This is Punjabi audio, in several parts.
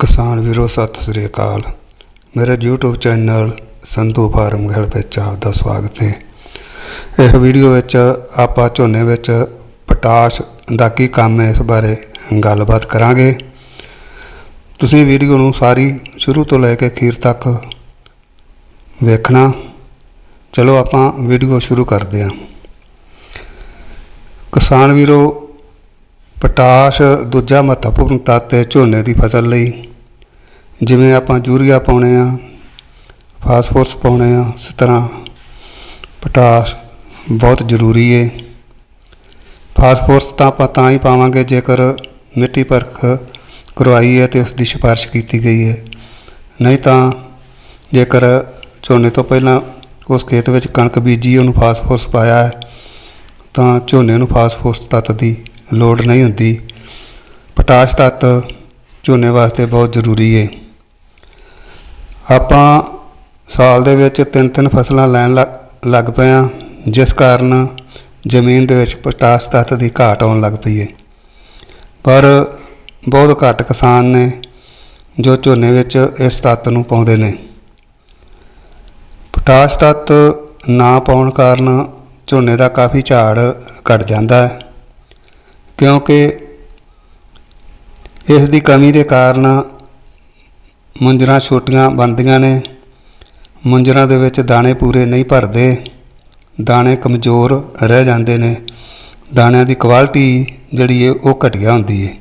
ਕਿਸਾਨ ਵੀਰੋ, ਸਤਿ ਸ੍ਰੀ ਅਕਾਲ। ਮੇਰੇ YouTube channel Sandhu farm Gill ਵਿੱਚ ਆਪ ਦਾ ਸਵਾਗਤ ਹੈ। ਇਸ ਵੀਡੀਓ ਵਿੱਚ ਆਪਾਂ ਝੋਨੇ ਵਿੱਚ ਪਟਾਸ਼ ਦਾ ਕੀ ਕੰਮ ਹੈ, ਇਸ ਬਾਰੇ ਗੱਲਬਾਤ ਕਰਾਂਗੇ। ਤੁਸੀਂ ਵੀਡੀਓ ਨੂੰ ਸਾਰੀ ਸ਼ੁਰੂ ਤੋਂ ਲੈ ਕੇ ਅਖੀਰ ਤੱਕ ਵੇਖਣਾ। ਚਲੋ ਆਪਾਂ ਵੀਡੀਓ ਸ਼ੁਰੂ ਕਰਦੇ ਹਾਂ। ਕਿਸਾਨ ਵੀਰੋ, ਪਟਾਸ਼ ਦੂਜਾ ਮਹੱਤਵਪੂਰਨ ਤੱਤ ਹੈ ਝੋਨੇ ਦੀ ਫਸਲ ਲਈ। ਜਿਵੇਂ ਆਪਾਂ ਯੂਰੀਆ ਪਾਉਣੇ ਆ, ਫਾਸਫੋਰਸ ਪਾਉਣੇ ਆ, ਇਸ ਤਰ੍ਹਾਂ ਪੋਟਾਸ ਬਹੁਤ ਜ਼ਰੂਰੀ ਹੈ ਫਾਸਫੋਰਸ ਤਾਂ ਆਪਾਂ ਤਾਂ ਹੀ ਪਾਵਾਂਗੇ ਜੇਕਰ ਮਿੱਟੀ ਪਰਖ ਕਰਵਾਈ ਹੈ ਤੇ ਉਸ ਦੀ ਸਿਫਾਰਿਸ਼ ਕੀਤੀ ਗਈ ਹੈ। ਨਹੀਂ ਤਾਂ ਜੇਕਰ ਝੋਨੇ ਤੋਂ ਪਹਿਲਾਂ ਉਸ ਖੇਤ ਵਿੱਚ ਕਣਕ ਬੀਜੀ, ਉਹਨੂੰ ਫਾਸਫੋਰਸ ਪਾਇਆ ਹੈ, ਤਾਂ ਝੋਨੇ ਨੂੰ ਫਾਸਫੋਰਸ ਤੱਤ ਦੀ ਲੋੜ ਨਹੀਂ ਹੁੰਦੀ। ਪੋਟਾਸ਼ ਤੱਤ ਝੋਨੇ ਵਾਸਤੇ ਬਹੁਤ ਜ਼ਰੂਰੀ ਹੈ ਆਪਾਂ ਸਾਲ ਦੇ ਵਿੱਚ ਤਿੰਨ ਤਿੰਨ ਫਸਲਾਂ ਲੈਣ ਲੱਗ- ਲੱਗ ਪਏ ਹਾਂ, ਜਿਸ ਕਾਰਨ ਜ਼ਮੀਨ ਦੇ ਵਿੱਚ ਪੋਟਾਸ਼ ਤੱਤ ਦੀ ਘਾਟ ਆਉਣ ਲੱਗ ਪਈ ਹੈ। ਪਰ ਬਹੁਤ ਘੱਟ ਕਿਸਾਨ ਨੇ ਜੋ ਝੋਨੇ ਵਿੱਚ ਇਸ ਤੱਤ ਨੂੰ ਪਾਉਂਦੇ ਨੇ। ਪੋਟਾਸ਼ ਤੱਤ ਨਾ ਪਾਉਣ ਕਾਰਨ ਝੋਨੇ ਦਾ ਕਾਫੀ ਝਾੜ ਘਟ ਜਾਂਦਾ ਹੈ, ਕਿਉਂਕਿ ਇਸ ਦੀ ਕਮੀ ਦੇ ਕਾਰਨ ਮੁੰਜਰਾਂ ਛੋਟੀਆਂ ਬਣਦੀਆਂ ਨੇ। ਮੁੰਜਰਾਂ ਦੇ ਵਿੱਚ ਦਾਣੇ ਪੂਰੇ ਨਹੀਂ ਭਰਦੇ। ਦਾਣੇ ਕਮਜ਼ੋਰ ਰਹਿ ਜਾਂਦੇ ਨੇ। ਦਾਣਿਆਂ ਦੀ ਕੁਆਲਿਟੀ ਜਿਹੜੀ ਹੈ ਉਹ ਘਟੀਆ ਹੁੰਦੀ ਹੈ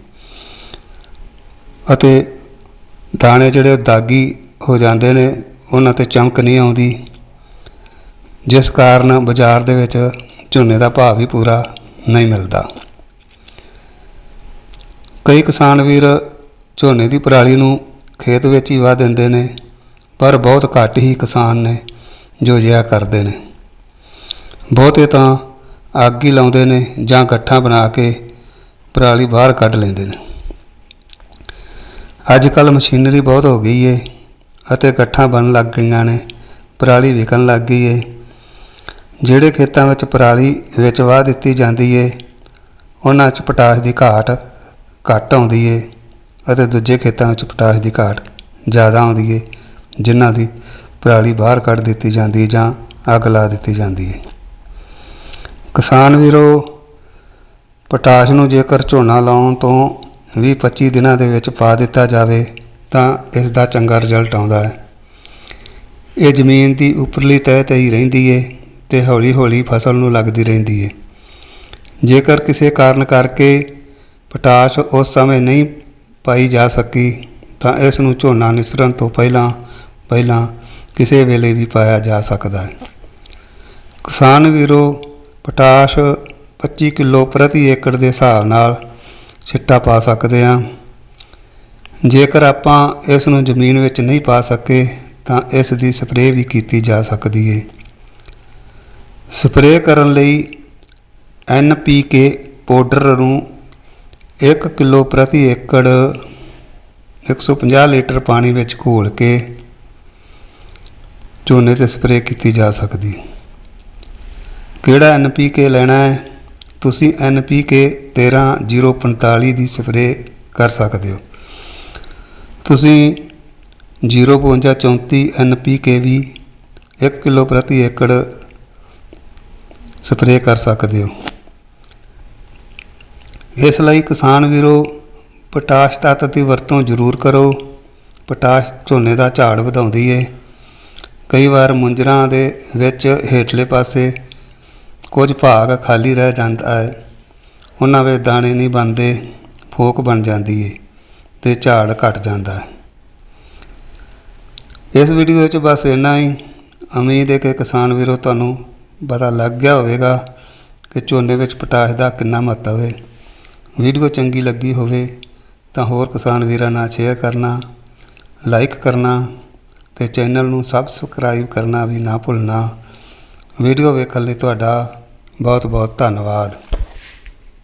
ਅਤੇ ਦਾਣੇ ਜਿਹੜੇ ਦਾਗੀ ਹੋ ਜਾਂਦੇ ਨੇ, ਉਹਨਾਂ ਤੇ ਚਮਕ ਨਹੀਂ ਆਉਂਦੀ। ਜਿਸ ਕਾਰਨ ਬਾਜ਼ਾਰ ਦੇ ਵਿੱਚ ਝੋਨੇ ਦਾ ਭਾਅ ਵੀ ਪੂਰਾ ਨਹੀਂ ਮਿਲਦਾ। ਕਈ ਕਿਸਾਨ ਵੀਰ ਝੋਨੇ ਦੀ ਪਰਾਲੀ ਨੂੰ ਖੇਤ ਵਿੱਚ ਹੀ ਵਾਹ ਦਿੰਦੇ ਨੇ, ਪਰ ਬਹੁਤ ਘੱਟ ਹੀ ਕਿਸਾਨ ਨੇ ਜੋ ਜਿਆ ਕਰਦੇ ਨੇ। ਬਹੁਤੇ ਤਾਂ ਅੱਗ ਹੀ ਲਾਉਂਦੇ ਨੇ ਜਾਂ ਗੱਠਾਂ ਬਣਾ ਕੇ ਪਰਾਲੀ ਬਾਹਰ ਕੱਢ ਲੈਂਦੇ ਨੇ। ਅੱਜ ਕੱਲ ਮਸ਼ੀਨਰੀ ਬਹੁਤ ਹੋ ਗਈ ਏ ਅਤੇ ਗੱਠਾਂ ਬਣਨ ਲੱਗ ਗਈਆਂ ਨੇ, ਪਰਾਲੀ ਵਿਕਣ ਲੱਗ ਗਈ ਏ। ਜਿਹੜੇ ਖੇਤਾਂ ਵਿੱਚ ਪਰਾਲੀ ਵਿੱਚ ਵਾਹ ਦਿੱਤੀ ਜਾਂਦੀ ਏ, ਉਹਨਾਂ 'ਚ ਪੋਟਾਸ਼ ਦੀ ਘਾਟ ਘੱਟ ਆਉਂਦੀ ਏ। ਅਤੇ ਦੂਜੇ ਖੇਤਾਂ ਵਿੱਚ ਪੋਟਾਸ਼ ਦੀ ਘਾਟ ਜ਼ਿਆਦਾ ਆਉਂਦੀ ਹੈ ਜਿਨ੍ਹਾਂ ਦੀ ਪਰਾਲੀ ਬਾਹਰ ਕੱਢ ਦਿੱਤੀ ਜਾਂਦੀ ਹੈ ਜਾਂ ਅੱਗ ਲਾ ਦਿੱਤੀ ਜਾਂਦੀ ਹੈ ਕਿਸਾਨ ਵੀਰੋ, ਪੋਟਾਸ਼ ਨੂੰ ਜੇਕਰ ਝੋਨਾ ਲਾਉਣ ਤੋਂ 20-25 ਦਿਨਾਂ ਦੇ ਵਿੱਚ ਪਾ ਦਿੱਤਾ ਜਾਵੇ, ਤਾਂ ਇਸ ਦਾ ਚੰਗਾ ਰਿਜ਼ਲਟ ਆਉਂਦਾ ਹੈ। ਇਹ ਜ਼ਮੀਨ ਦੀ ਉੱਪਰਲੀ ਤਹਿ ਤੇ ਹੀ ਰਹਿੰਦੀ ਏ ਤੇ ਹੌਲੀ-ਹੌਲੀ ਫਸਲ ਨੂੰ ਲੱਗਦੀ ਰਹਿੰਦੀ ਏ। ਜੇਕਰ ਕਿਸੇ ਕਾਰਨ ਕਰਕੇ ਪੋਟਾਸ਼ ਉਸ ਸਮੇਂ ਨਹੀਂ ਪਾਈ ਜਾ ਸਕੀ ਤਾਂ ਇਸ ਨੂੰ ਝੋਨਾ ਨਿਸਰਨ ਤੋਂ ਪਹਿਲਾਂ ਪਹਿਲਾਂ ਕਿਸੇ ਵੇਲੇ ਵੀ ਪਾਇਆ ਜਾ ਸਕਦਾ ਹੈ। ਕਿਸਾਨ ਵੀਰੋ, ਪੋਟਾਸ਼ 25 ਕਿਲੋ ਪ੍ਰਤੀ ਏਕੜ ਦੇ ਹਿਸਾਬ ਨਾਲ ਛਿੱਟਾ ਪਾ ਸਕਦੇ ਹਾਂ। ਜੇਕਰ ਆਪਾਂ ਇਸ ਨੂੰ ਜ਼ਮੀਨ ਵਿੱਚ ਨਹੀਂ ਪਾ ਸਕੇ ਤਾਂ ਇਸ ਦੀ ਸਪਰੇਅ ਵੀ ਕੀਤੀ ਜਾ ਸਕਦੀ ਹੈ ਸਪਰੇਅ ਕਰਨ ਲਈ NPK ਪਾਊਡਰ ਨੂੰ 1 ਕਿਲੋ ਪ੍ਰਤੀ ਏਕੜ 150 ਲੀਟਰ ਪਾਣੀ ਵਿੱਚ ਘੋਲ ਕੇ ਝੋਨੇ ਤੇ ਸਪਰੇਅ ਕੀਤੀ ਜਾ ਸਕਦੀ ਹੈ। ਕਿਹੜਾ NPK ਲੈਣਾ ਹੈ? ਤੁਸੀਂ NPK 13045 ਦੀ ਸਪਰੇਅ ਕਰ ਸਕਦੇ ਹੋ। ਤੁਸੀਂ 05234 NPK ਵੀ 1 ਕਿਲੋ ਪ੍ਰਤੀ ਏਕੜ ਸਪਰੇਅ ਕਰ ਸਕਦੇ ਹੋ। ਇਸ ਲਈ ਕਿਸਾਨ ਵੀਰੋ, ਪੋਟਾਸ਼ ਤੱਤ ਦੀ ਵਰਤੋਂ ਜ਼ਰੂਰ ਕਰੋ। ਪੋਟਾਸ਼ ਝੋਨੇ ਦਾ ਝਾੜ ਵਧਾਉਂਦੀ ਏ। ਕਈ ਵਾਰ ਮੁੰਜਰਾਂ ਦੇ ਵਿੱਚ ਹੇਠਲੇ ਪਾਸੇ ਕੁਝ ਭਾਗ ਖਾਲੀ ਰਹਿ ਜਾਂਦਾ ਹੈ। ਉਹਨਾਂ ਵਿੱਚ ਦਾਣੇ ਨਹੀਂ ਬਣਦੇ, ਫੋਕ ਬਣ ਜਾਂਦੀ ਏ ਤੇ ਝਾੜ ਘਟ ਜਾਂਦਾ ਹੈ। ਇਸ ਵੀਡੀਓ ਵਿੱਚ ਬਸ ਇੰਨਾ ਹੀ। ਉਮੀਦ ਹੈ ਕਿ ਕਿਸਾਨ ਵੀਰੋ ਤੁਹਾਨੂੰ ਪਤਾ ਲੱਗ ਗਿਆ ਹੋਵੇਗਾ ਕਿ ਝੋਨੇ ਵਿੱਚ ਪੋਟਾਸ਼ ਦਾ ਕਿੰਨਾ ਮਹੱਤਵ ਹੈ। ਵੀਡੀਓ ਚੰਗੀ ਲੱਗੀ ਹੋਵੇ ਤਾਂ ਹੋਰ ਕਿਸਾਨ ਵੀਰਾਂ ਨਾਲ ਸ਼ੇਅਰ ਕਰਨਾ ਲਾਈਕ ਕਰਨਾ ਤੇ ਚੈਨਲ ਨੂੰ ਸਬਸਕ੍ਰਾਈਬ ਕਰਨਾ ਵੀ ਨਾ ਭੁੱਲਣਾ। ਵੀਡੀਓ ਵੇਖਣ ਲਈ ਤੁਹਾਡਾ ਬਹੁਤ ਬਹੁਤ ਧੰਨਵਾਦ।